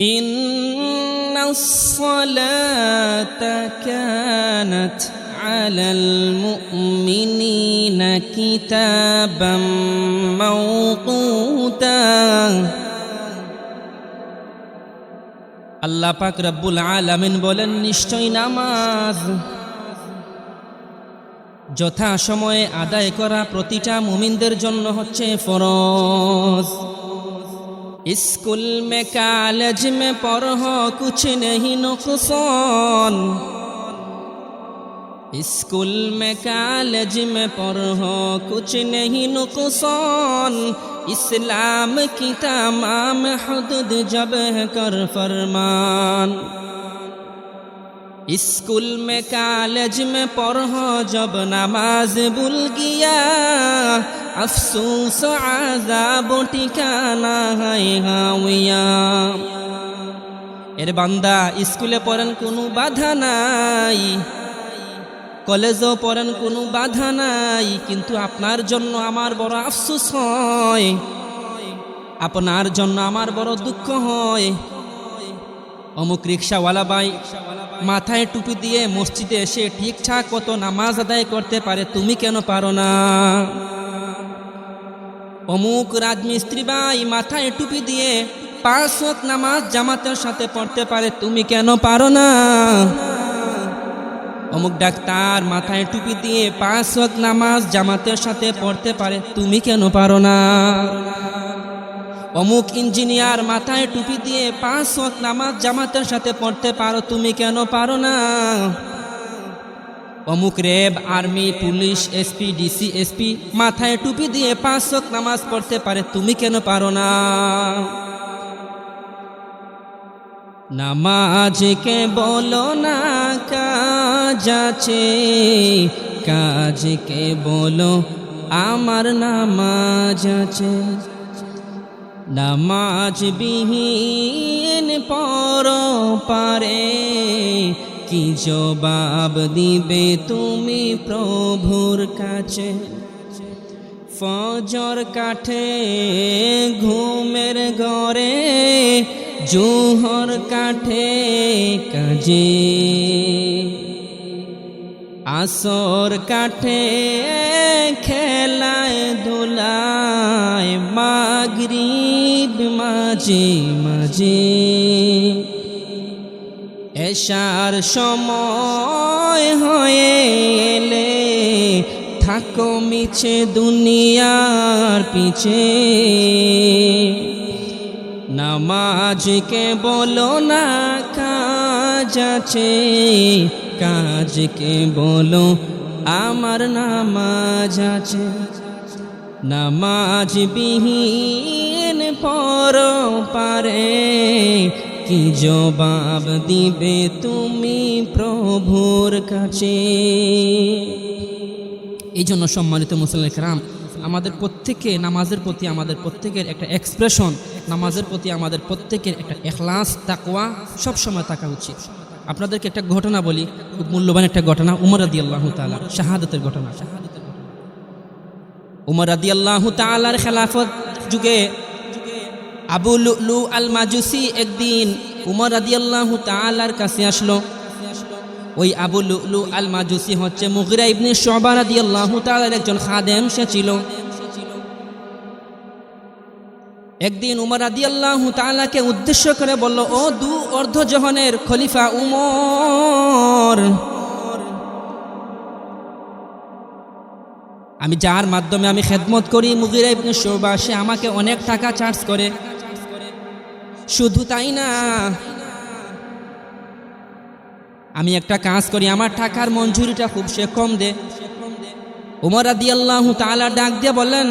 إن الصلاة كانت على المؤمنين كتابا موقوتا আল্লাহ পাক রব্বুল আলামিন বলেন নিশ্চয় নামাজ যথা সময়ে আদায় করা প্রতিটা মুমিনদের জন্য হচ্ছে ফরজ स्कूल में कॉलेज में पढ़ो कुछ नहीं नुकसान स्कूल में कॉलेज में पढ़ो कुछ नहीं नुकसान इस्लाम की तमाम हदूद जब है कर फरमान स्कूल में कॉलेज में पढ़ो जब नमाज भूल गया अफसोस आजाब ठिकाना है हाविया এর বান্দা স্কুলে পড়েন কোনো বাধা নাই কলেজেও পড়েন কোনো বাধা নাই কিন্তু আপনার জন্য আমার বড় আফসোস হয় আপনার জন্য আমার বড় দুঃখ হয় অমুক রিক্সাওয়ালা ভাই মাথায় টুপি দিয়ে মসজিদে এসে ঠিকঠাক কত নামাজ আদায় করতে পারে, তুমি কেন পারো না? অমুক রাজমিস্ত্রি ভাই মাথায় টুপি দিয়ে পাঁচ নামাজ জামাতের সাথে পড়তে পারে, তুমি কেন পারো না? অমুক ডাক্তার মাথায় টুপি দিয়ে পাঁচ নামাজ জামাতের সাথে পড়তে পারে, তুমি কেন পারো না? অমুক ইঞ্জিনিয়ার মাথায় টুপি দিয়ে পাঁচ নামাজ জামাতের সাথে পড়তে পারো, তুমি কেন পারো না? অমুক RAB, army, police, SP, DC, SP মাথায় টুপি দিয়ে পাঁচ নামাজ পড়তে পারে, তুমি কেন পারো না? নামাজকে বলো না, কাজ আছে। কাজকে বলো, আমার নামাজ আছে। নামাজ বিহীন পর পারে কি জবাব দিবে তুমি প্রভুর কাছে? ফজর কাঠে ঘুমের ঘরে, জুহর কাঠে কাজে। আসর কাঠে খেলায় দোলায় মাগরিব মাঝে মাঝে। এশার সময় হয়ে এলে থাকো মিছে দুনিয়ার পিছে। নামাজকে বলো না, কাজ আছে। কাজকে বলো, আমার নামাজ আছে। নামাজ বিহীন পর পারে, কি জবাব দিবে তুমি প্রভুর কাছে? এই জন্য সম্মানিত মুসলিম রাম আমাদের প্রত্যেকে নামাজের প্রতি আমাদের প্রত্যেকের একটা এক্সপ্রেশন নামাজের প্রতি আমাদের প্রত্যেকের একটা এখলাস, তাকওয়া সবসময় থাকা উচিত। আপনাদেরকে একটা ঘটনা বলি, খুব মূল্যবান একটা ঘটনা, উমর আদি আল্লাহ তালা শাহাদতের ঘটনা। উমর আদি আল্লাহ তালার খেলাফত যুগে আবু লু আল মাজুসি একদিন উমর আদি আল্লাহ তালার কাছে আসলো। ওই আবু লু আল মাজুসি হচ্ছে মুগিরা ইবনে শোবা আদি আল্লাহ তালার একজন খাদেম, সে ছিল। একদিন উমর আদি আল্লাহ তালাকে উদ্দেশ্য করে বলল, ও দু অর্ধ জহনের খলিফা উমর আমি যার মাধ্যমে আমি খেদমত করি, মুগিরা ইবনে শোবা, সে আমাকে অনেক টাকা চার্জ করে। শুধু তাই না, আমি একটা কাজ করি, আমার টাকার মঞ্জুরিটা খুব, সে কম দে। উমর আদি আল্লাহ তালা ডাক দিয়ে বললেন,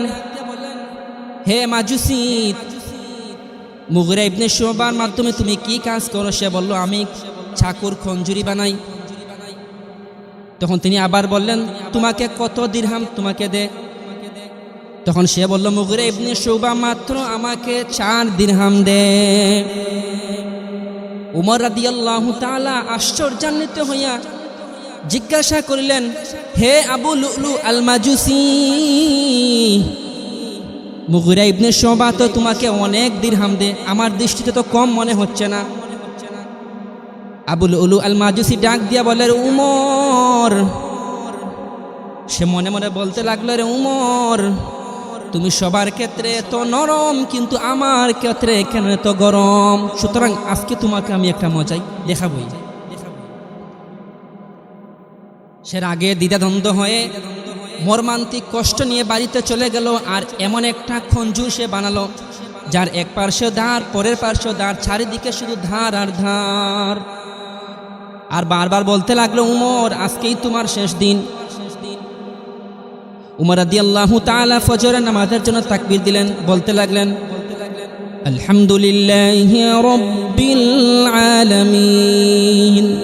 হে মাজুসি মুগরা ইবনে শোবার মাধ্যমে তুমি কি কাজ করো? সে বলল, আমি ছাকুর খঞ্জুরি বানাই। তখন তিনি আবার বললেন, তোমাকে কত দিরহাম তোমাকে দে? তখন সে বলল, মুগরে ইবনে শোবা মাত্র আমাকে চার দিরহাম দে। উমর রাদি আল্লাহ তালা আশ্চর্যান্বিত হইয়া জিজ্ঞাসা করিলেন, হে আবু লুলু আল মাজুসি মুগিরা ইবনে শোবা তো তোমাকে অনেক দিরহাম দে, আমার দৃষ্টিতে তো কম মনে হচ্ছে না। আবুল উলু আল মাজুসি ডাক দিয়া বলে, "রে উমর। সে মনে মনে বলতে লাগল, রে উমর, তুমি সবার ক্ষেত্রে তো নরম, কিন্তু আমার ক্ষেত্রে কেন এত গরম? সুতরাং আজকে তোমাকে আমি একটা মজাই দেখাবই। সে আগে দ্বিধাদ্বন্দ্ব হয়ে মর্মান্তিক কষ্ট নিয়ে বাড়িতে চলে গেল, আর এমন একটা খঞ্জুর সে বানালো, যার এক পার্শ্ব ধার পরের পার্শ্ব ধার চারিদিকে শুধু ধার আর ধার। আর বারবার বলতে লাগল, উমর, আজকেই তোমার শেষ দিন। উমর আদি আল্লাহ তালা ফজরের নামাজের জন্য তাকবির দিলেন, বলতে লাগলেন, আলহামদুলিল্লাহ রব্বিল আলামিন।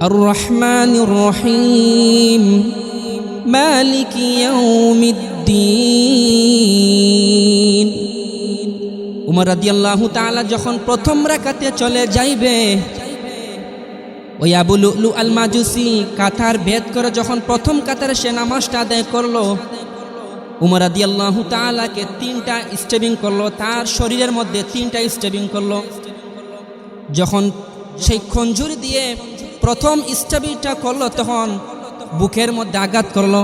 আর রহমান রহিম। মালিক ইয়াউমিদ্দিন। উমর রাদিয়াল্লাহু তাআলা যখন প্রথম রাকাতে চলে যাইবে ওই আবু লুলু আল মাজুসি কাতার ভেদ করে যখন প্রথম কাতারে সে নামাজটা আদায় করল, উমর রাদিয়াল্লাহু তালাকে তিনটা স্টেবিং করল, তার শরীরের মধ্যে তিনটা স্টেবিং করল। যখন সেই খঞ্জুরি দিয়ে প্রথম স্টাবিটা করল, তখন বুকের মধ্যে আঘাত করল।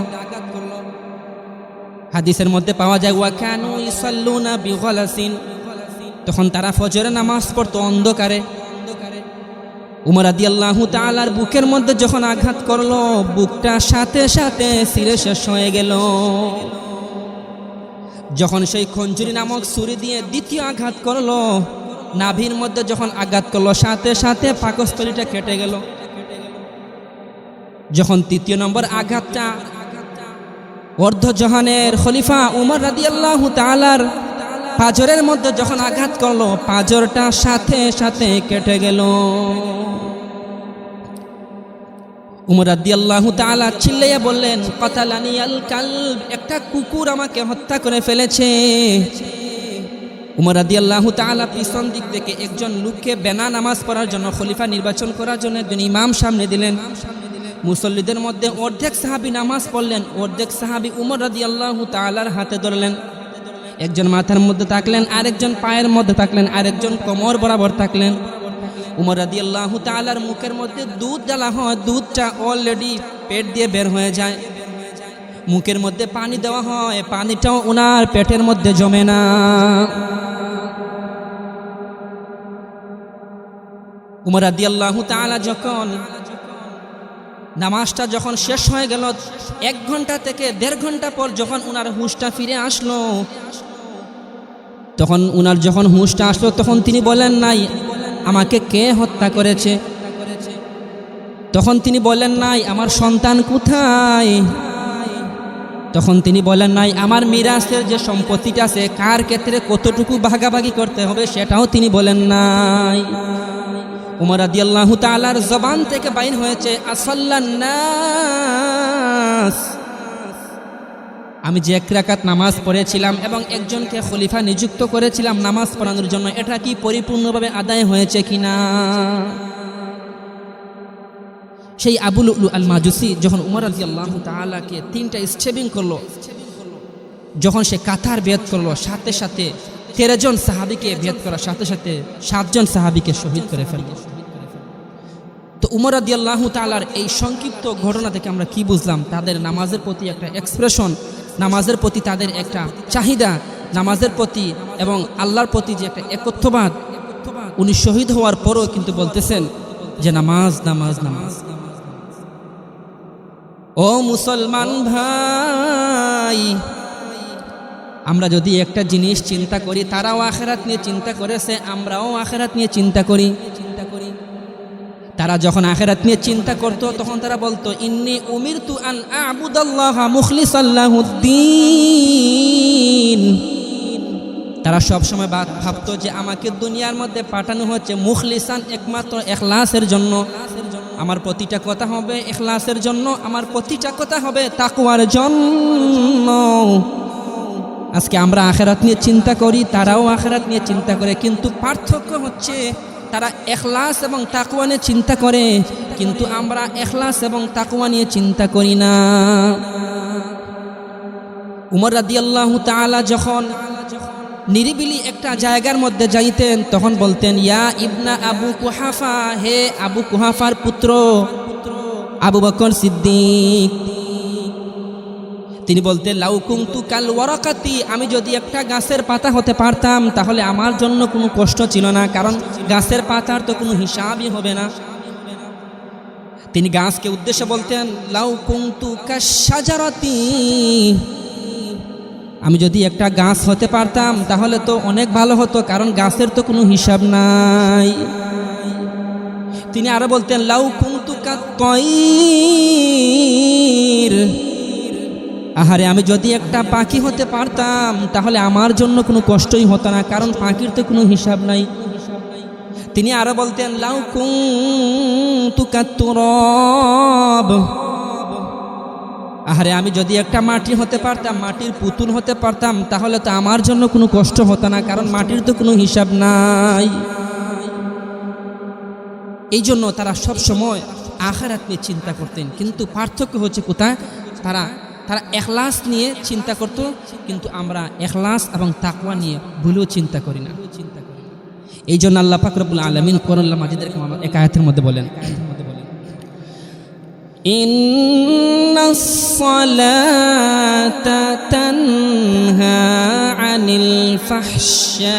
হাদিসের মধ্যে পাওয়া যায়, ওয়া ওয়াকানু ইসাল্লুনা বিগলাসিন। তখন তারা ফজরে নামাজ পড়তো অন্ধকারে। উমর আদি আল্লাহ তালার বুকের মধ্যে যখন আঘাত করল, বুকটা সাথে সাথে সিরে শেষ হয়ে গেল। যখন সেই খঞ্জুরি নামক ছুরি দিয়ে দ্বিতীয় আঘাত করল, নাভির মধ্যে যখন আঘাত করল, সাথে সাথে পাকস্থলীটা কেটে গেল। যখন তৃতীয় নম্বর আঘাতটা অর্ধ অর্ধজহানের খলিফা উমর রাদি আল্লাহ তালার পাজরের মধ্যে যখন আঘাত করল পাজরটা সাথে সাথে কেটে গেল। উমর আল্লাহ তালা চিল্লাইয়া বললেন কথালানি আল কাল একটা কুকুর আমাকে হত্যা করে ফেলেছে। উমর রাদি আল্লাহ তালা পিছন দিক থেকে একজন লোককে বেনা নামাজ পড়ার জন্য খলিফা নির্বাচন করার জন্য একজন ইমাম সামনে দিলেন। মুসল্লিদের মধ্যে অর্ধেক সাহাবি নামাজ পড়লেন, অর্ধেক সাহাবি উমর রাদি আল্লাহ তালার হাতে ধরলেন। একজন মাথার মধ্যে থাকলেন, আরেকজন পায়ের মধ্যে থাকলেন, আরেকজন কোমর বরাবর থাকলেন। উমর রাদি আল্লাহ তালার মুখের মধ্যে দুধ জ্বালা হয়, দুধটা অলরেডি পেট দিয়ে বের হয়ে যায়। মুখের মধ্যে পানি দেওয়া হয়, পানিটাও ওনার পেটের মধ্যে জমে না। উমর রাদি আল্লাহ তালা যখন নামাজটা যখন শেষ হয়ে গেল, এক ঘণ্টা থেকে দেড় ঘণ্টা পর যখন উনার হুঁশটা ফিরে আসলো, তখন উনার যখন হুঁশটা আসলো, তখন তিনি বলেন নাই, আমাকে কে হত্যা করেছে? তখন তিনি বলেন নাই, আমার সন্তান কোথায়? তখন তিনি বলেন নাই, আমার মিরাসের যে সম্পত্তিটা আছে, কার ক্ষেত্রে কতটুকু ভাগাভাগি করতে হবে, সেটাও তিনি বলেন নাই। উমর আদি আল্লাহ তালার জবান থেকে বাইর হয়েছে আসল্লান্নাস আমি যে এক রাকাত নামাজ পড়েছিলাম এবং একজনকে খলিফা নিযুক্ত করেছিলাম নামাজ পড়ানোর জন্য, এটা কি পরিপূর্ণভাবে আদায় হয়েছে কিনা? সেই আবুল আল মাজুসি যখন উমর আদি আল্লাহ তালাকে তিনটা স্টেবিং করল, যখন সে কাতার বেদ করল, সাথে সাথে তেরো জন সাহাবিকে ভেদ করার সাথে সাথে সাতজন সাহাবিকে শহীদ করে ফেলল তো উমর আদি আল্লাহ তালার এই সংক্ষিপ্ত ঘটনা থেকে আমরা কি বুঝলাম? তাদের নামাজের প্রতি একটা এক্সপ্রেশন নামাজের প্রতি তাদের একটা চাহিদা, নামাজের প্রতি এবং আল্লাহর প্রতি যে একটা একত্ববাদ, উনি শহীদ হওয়ার পরও কিন্তু বলতেছেন যে নামাজ নামাজ নামাজ। ও মুসলমান ভাই আমরা যদি একটা জিনিস চিন্তা করি, তারাও আখেরাত নিয়ে চিন্তা করেছে, আমরাও আখেরাত নিয়ে চিন্তা করি। চিন্তা করি তারা যখন আখেরাত নিয়ে চিন্তা করত, তখন তারা বলতো, ইন্নি উমির তু আন আবুদাল্লাহ মুখলিসাল্লাহুদ্দিন। তারা সবসময় ভাবতো যে আমাকে দুনিয়ার মধ্যে পাঠানো হচ্ছে মুখলিসান একমাত্র এখলাসের জন্য। আমার প্রতিটা কথা হবে এখলাসের জন্য, আমার প্রতিটা কথা হবে তাকুয়ার জন্য। আজকে আমরা আখেরাত নিয়ে চিন্তা করি, তারাও আখেরাত নিয়ে চিন্তা করে, কিন্তু পার্থক্য হচ্ছে তারা এখলাস এবং তাকুয়া নিয়ে চিন্তা করে, কিন্তু আমরা এখলাস এবং তাকুয়া নিয়ে চিন্তা করি না। উমর রাদিয়াল্লাহু তাআলা যখন নিরিবিলি একটা জায়গার মধ্যে যাইতেন, তখন বলতেন, ইয়া ইবনা আবু কুহাফা, হে আবু কুহাফার পুত্র, আবু বকর সিদ্দিক। তিনি বলতেন লাউ কুংতু কাল ওয়ারাকাতি, আমি যদি একটা গাছের পাতা হতে পারতাম, তাহলে আমার জন্য কোনো কষ্ট ছিল না, কারণ গাছের পাতার তো কোনো হিসাবই হবে না। তিনি গাছকে উদ্দেশ্যে বলতেন, লাউ কুংতু কাশাজারাতি আমি যদি একটা গাছ হতে পারতাম, তাহলে তো অনেক ভালো হতো, কারণ গাছের তো কোনো হিসাব নাই। তিনি আরও বলতেন, লাউ কুংতু কাতয়ির আহারে, আমি যদি একটা পাখি হতে পারতাম, তাহলে আমার জন্য কোনো কষ্টই হতো না, কারণ পাখির তো কোনো হিসাব নাই। তিনি আরও বলতেন, লাউ কুতুরব আহারে, আমি যদি একটা মাটি হতে পারতাম, মাটির পুতুল হতে পারতাম, তাহলে তো আমার জন্য কোনো কষ্ট হতো না, কারণ মাটির তো কোনো হিসাব নাই। এই জন্য তারা সব সময় আখারাত চিন্তা করতেন, কিন্তু পার্থক্য হচ্ছে কোথায়? তারা তারা এখলাস নিয়ে চিন্তা করত কিন্তু আমরা এখলাস এবং তাকওয়া নিয়ে ভুলেও চিন্তা করি না এই জন্য আল্লাহ ফাকরবুল আলমিন করল্লা মাজিদের এক আয়াতের মধ্যে বলেন إن الصلاة تنهى عن الفحشاء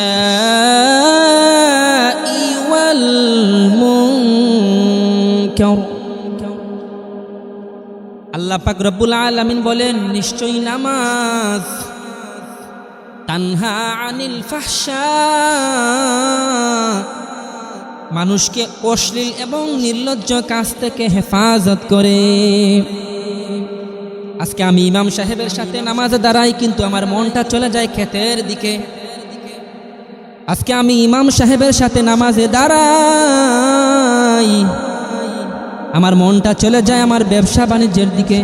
والمنكر আল্লাহ পাক রব্বুল আলামিন বলেন, নিশ্চয়ই নামাজ তানহা আনিল মানুষকে অশ্লীল এবং নির্লজ্জ কাজ থেকে হেফাজত করে। আজকে আমি ইমাম সাহেবের সাথে নামাজে দাঁড়াই, কিন্তু আমার মনটা চলে যায় ক্ষেতের দিকে। আজকে আমি ইমাম সাহেবের সাথে নামাজে দাঁড়াই। আমার মনটা চলে যায় আমার ব্যবসা বাণিজ্যের দিকে।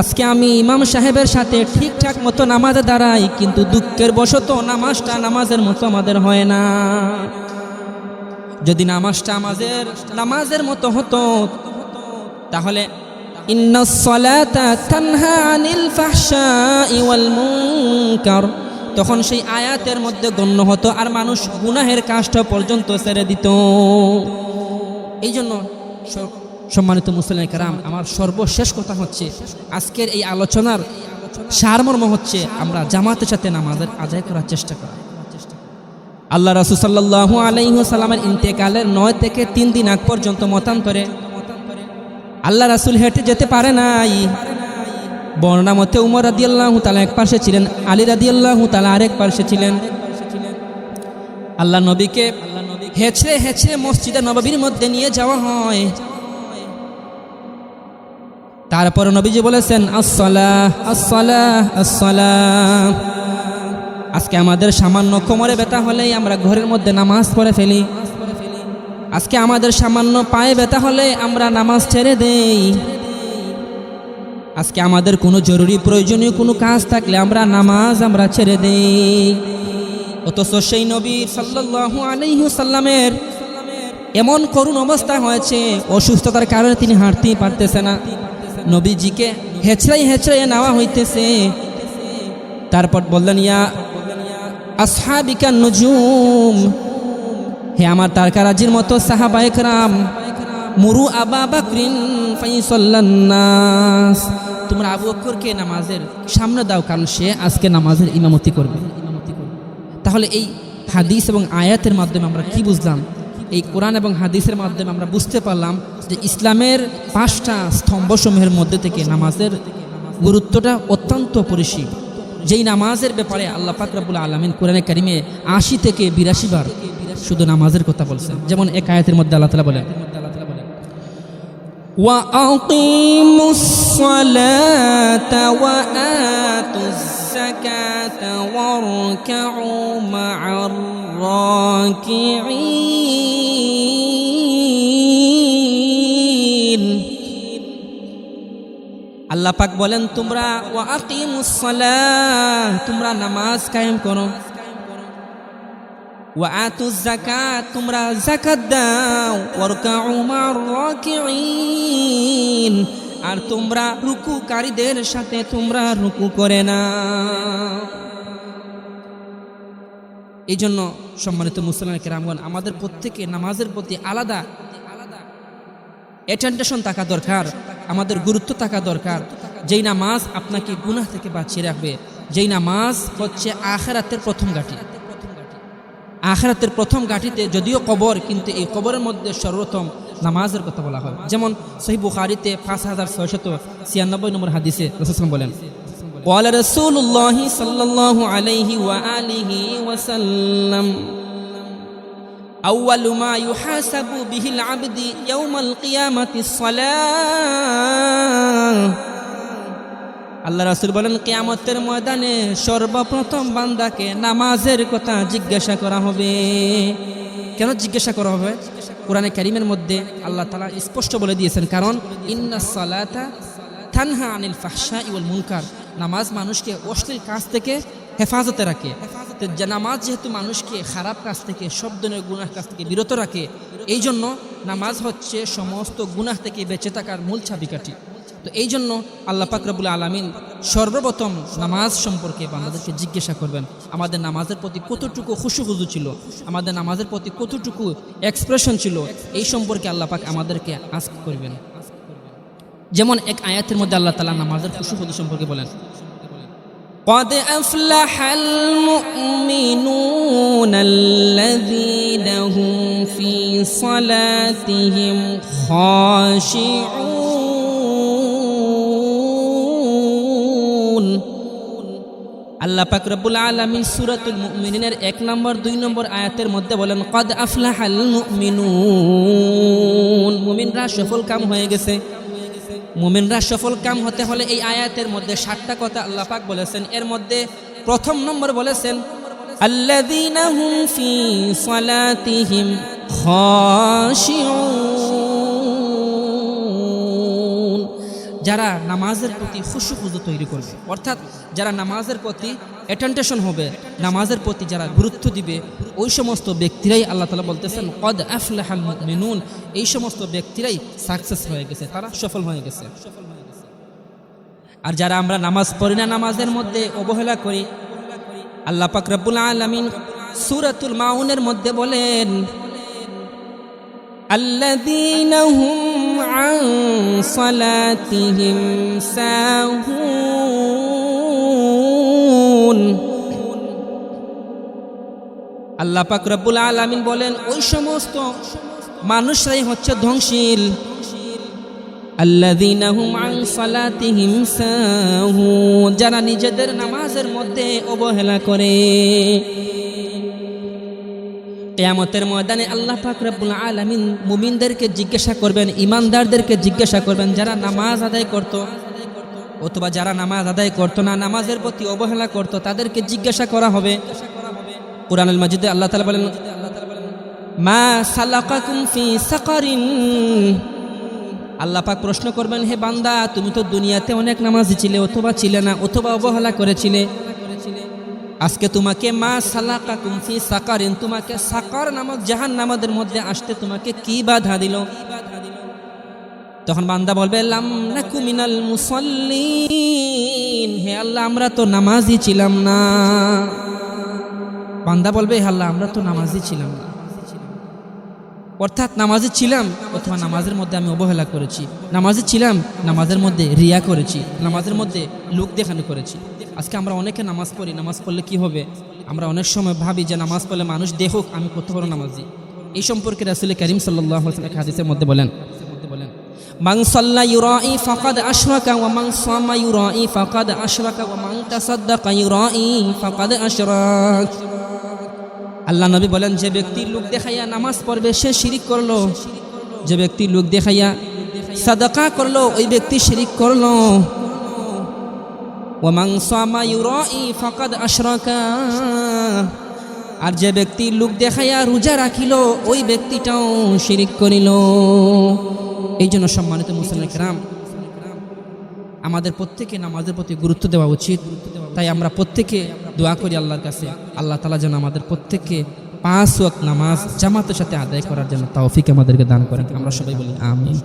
আজকে আমি ইমাম সাহেবের সাথে ঠিকঠাক মতো নামাজে দাঁড়াই, কিন্তু দুঃখের বশত নামাজটা নামাজের মতো আমাদের হয় না। যদি নামাজটা আমাদের নামাজের মতো হতো, তাহলে তখন সেই আয়াতের মধ্যে গণ্য হতো, আর মানুষ গুনাহের কাজটা পর্যন্ত ছেড়ে দিত। এই জন্য সম্মানিত মুসলিম কারাম, আমার সর্বশেষ কথা হচ্ছে, আজকের এই আলোচনার সারমর্ম হচ্ছে আমরা জামাতের সাথে নামাজের আদায় করার চেষ্টা করা। আল্লাহ রাসুল সাল্লাহ আলাইসাল্লামের ইন্তেকালের নয় থেকে তিন দিন আগ পর্যন্ত মতান্তরে আল্লাহ রাসুল হেঁটে যেতে পারে নাই। বর্ণনা মতে উমর রাদি আল্লাহ তালা এক পাশে ছিলেন, আলী রাদি আল্লাহ তালা আরেক পাশে ছিলেন। আল্লাহ নবীকে হেঁচড়ে হেঁচড়ে মসজিদে নববীর মধ্যে নিয়ে যাওয়া হয়। তারপর নবীজি বলেছেন আজকে আমাদের সামান্য কোমরে ব্যথা হলেই আমরা ঘরের মধ্যে নামাজ পড়ে ফেলি। আজকে আমাদের সামান্য পায়ে ব্যথা হলে আমরা নামাজ ছেড়ে দেই। আজকে আমাদের কোনো জরুরি, প্রয়োজনীয় কোনো কাজ থাকলে আমরা নামাজ আমরা ছেড়ে দেই। অথচ সেই নবী সাল্লাল্লাহু আলাইহি সাল্লামের এমন করুণ অবস্থা হয়েছে, অসুস্থতার কারণে তিনি হাঁটতেই পারতেছে না। নবীজিকে হেঁচড়াই হেঁচড়াই নেওয়া হইতেছে। তারপর বললেন, ইয়া আসহাবিকা নজুম, হে আমার তারকারাজির মতো সাহাবায়করাম মুরু আবা বাকরিন তোমরা আবু বকরকে নামাজের সামনে দাও, কারণ সে আজকে নামাজের ইমামতি করবে। তাহলে এই হাদিস এবং আয়াতের মাধ্যমে আমরা কি বুঝলাম এই কোরআন এবং হাদিসের মাধ্যমে আমরা বুঝতে পারলাম যে ইসলামের পাঁচটা স্তম্ভসমূহের মধ্যে থেকে নামাজের গুরুত্বটা অত্যন্ত পরিসীম যেই নামাজের ব্যাপারে আল্লাহ ফাকরাবুল আলমিন কোরআনে কারিমে আশি থেকে বিরাশি বার শুধু নামাজের কথা বলছেন যেমন এক আয়াতের মধ্যে আল্লাহ তালা বলেন وأقيموا الصلاة وآتوا الزكاة واركعوا مع الراكعين আল্লাহ পাক বলেন তোমরা ওয়া আকিমুস সালাহ তোমরা নামাজ কায়েম করো ওয়া আতুজ যাকাত তোমরা যাকাত দাও ওয়ারকাউ মার রাকিঈন আর তোমরা রুকুকারীদের সাথে তোমরা রুকু করে না। এই জন্য সম্মানিত মুসলমান কেরামগণ, আমাদের প্রত্যেকে নামাজের প্রতি আলাদা অ্যাটেন্টেশন থাকা দরকার, আমাদের গুরুত্ব থাকা দরকার। যেই নামাজ আপনাকে গুনাহ থেকে বাঁচিয়ে রাখবে, যেই নামাজ হচ্ছে আখেরাতের প্রথম গাঠি আখেরাতের প্রথম গাঠিতে যদিও কবর, কিন্তু এই কবরের মধ্যে সর্বপ্রথম নামাজের কথা বলা হয় যেমন সহি বুখারিতে পাঁচ হাজার ছয়শত ছিয়ানব্বই নম্বর হাদিসে রসুলাম বলেন قال رسول الله صلى الله عليه وآله وسلم أول ما يحاسب به العبد يوم القيامة الصلاة আল্লাহ রাসুল বলেন কেয়ামতের ময়দানে সর্বপ্রথম বান্দাকে নামাজের কথা জিজ্ঞাসা করা হবে কেন জিজ্ঞাসা করা হবে কোরআনে ক্যারিমের মধ্যে আল্লাহ তালা স্পষ্ট বলে দিয়েছেন, কারণ ইন্না সালাতা থানহা আনিল ফাহসা ইউল মুনকার। নামাজ মানুষকে অশ্লীল কাজ থেকে হেফাজতে রাখে। নামাজ যেহেতু মানুষকে খারাপ কাজ থেকে, সব ধরনের গুনাহ কাজ থেকে বিরত রাখে এই জন্য নামাজ হচ্ছে সমস্ত গুনাহ থেকে বেঁচে থাকার মূল চাবিকাঠি। তো এই জন্য আল্লাহ পাকরাবুল আলমিন সর্বপ্রথম নামাজ সম্পর্কে বাংলাদেশকে জিজ্ঞাসা করবেন আমাদের নামাজের প্রতি কতটুকু খুশু খুজু ছিল আমাদের নামাজের প্রতি কতটুকু এক্সপ্রেশন ছিল এই সম্পর্কে আল্লাহ পাক আমাদেরকে আস্ক করবেন যেমন এক আয়াতের মধ্যে আল্লাহ তালা নামাজের খুশু খুজু সম্পর্কে বলেন قد أفلح المؤمنون الذين هم في صلاتهم خاشعون আল্লাহ পাক রব্বুল আলামিন সূরাতুল মুমিনিনের এক নম্বর, দুই নম্বর আয়াতের মধ্যে বলেন, কদ আফলাহাল মুমিনুন। মুমিনরা সফল কাম হয়ে গেছে। মুমিনরা সফল কাম হতে হলে এই আয়াতের মধ্যে ষাটটা কথা আল্লাহ পাক বলেছেন। এর মধ্যে প্রথম নম্বর বলেছেন, আল্লাযীনা হুম ফি সালাতিহিম খাশিউন। যারা নামাজের প্রতি খুশু খুজু তৈরি করবে, অর্থাৎ যারা নামাজের প্রতি অ্যাটেন্টেশন হবে, নামাজের প্রতি যারা গুরুত্ব দিবে, ওই সমস্ত ব্যক্তিরাই আল্লাহ তালা বলতেছেন, কদ আফলাহাল মেনুন এই সমস্ত ব্যক্তিরাই সাকসেস হয়ে গেছে, তারা সফল হয়ে গেছে। আর যারা আমরা নামাজ পড়ি না নামাজের মধ্যে অবহেলা করি, আল্লাহ পাক রব্বুল আলমিন সুরাতুল মাউনের মধ্যে বলেন আল্লাদিন হুম عن صلاتهم ساهون আল্লাহ পাক রব্বুল আলামিন বলেন ওই সমস্ত মানুষরাই হচ্ছে ধ্বংসীল আল্লাযীনা হুম আন সালাতিহিম সাহুন যারা নিজেদের নামাজের মধ্যে অবহেলা করে কেয়ামতের ময়দানে আল্লাহ পাক রব্বুল আলামিন মুমিনদেরকে জিজ্ঞাসা করবেন, ইমানদারদেরকে জিজ্ঞাসা করবেন, যারা নামাজ আদায় করত, অথবা যারা নামাজ আদায় করতো না, নামাজের প্রতি অবহেলা করত, তাদেরকে জিজ্ঞাসা করা হবে। কোরআনুল মাজিদে আল্লাহ তাআলা বলেন, মা সালাকাকুম ফি সাকারিন। আল্লাহ পাক প্রশ্ন করবেন, হে বান্দা, তুমি তো দুনিয়াতে অনেক নামাজি ছিলে, অথবা ছিলে না, অথবা অবহেলা করেছিলে। আজকে তোমাকে মা সালাকা কুমফি সাকারিন, তোমাকে সাকার নামক জাহান নামাদের মধ্যে আসতে তোমাকে কি বাধা দিল? তখন বান্দা বলবে মিনাল মুসাল্লিন। হে আল্লাহ, আমরা তো নামাজই ছিলাম না। বান্দা বলবে, হে আল্লাহ, আমরা তো নামাজই ছিলাম না। অর্থাৎ নামাজে ছিলাম অথবা নামাজের মধ্যে আমি অবহেলা করেছি। নামাজে ছিলাম, নামাজের মধ্যে রিয়া করেছি, নামাজের মধ্যে লোক দেখানো করেছি। আজকে আমরা অনেকে নামাজ পড়ি, নামাজ পড়লে কি হবে? আমরা অনেক সময় ভাবি যে নামাজ পড়লে মানুষ দেখুক আমি কত বড় নামাজি। এই সম্পর্কে রাসুল করিম সাল্লাহ হাদিসের মধ্যে বলেন আশরাক। আল্লাহ নবী বলেন, যে ব্যক্তি লোক দেখাইয়া নামাজ পড়বে, সে শিরিক করল। যে ব্যক্তি লোক দেখাইয়া সাদাকা করল, ওই ব্যক্তি শিরিক করল। ওয়ামাং সামা আর যে ব্যক্তি লোক দেখাইয়া রোজা রাখিল, ওই ব্যক্তিটাও শিরিক করিল। এই জন্য সম্মানিত মুসলিম রাম আমাদের প্রত্যেকে নামাজের প্রতি গুরুত্ব দেওয়া উচিত। তাই আমরা প্রত্যেকে দোয়া করি আল্লাহর কাছে। আল্লাহ তালা যেন আমাদের প্রত্যেককে পাঁচ ওয়াক নামাজ জামাতের সাথে আদায় করার জন্য তৌফিক আমাদেরকে দান করেন। আমরা সবাই বলি আমিন।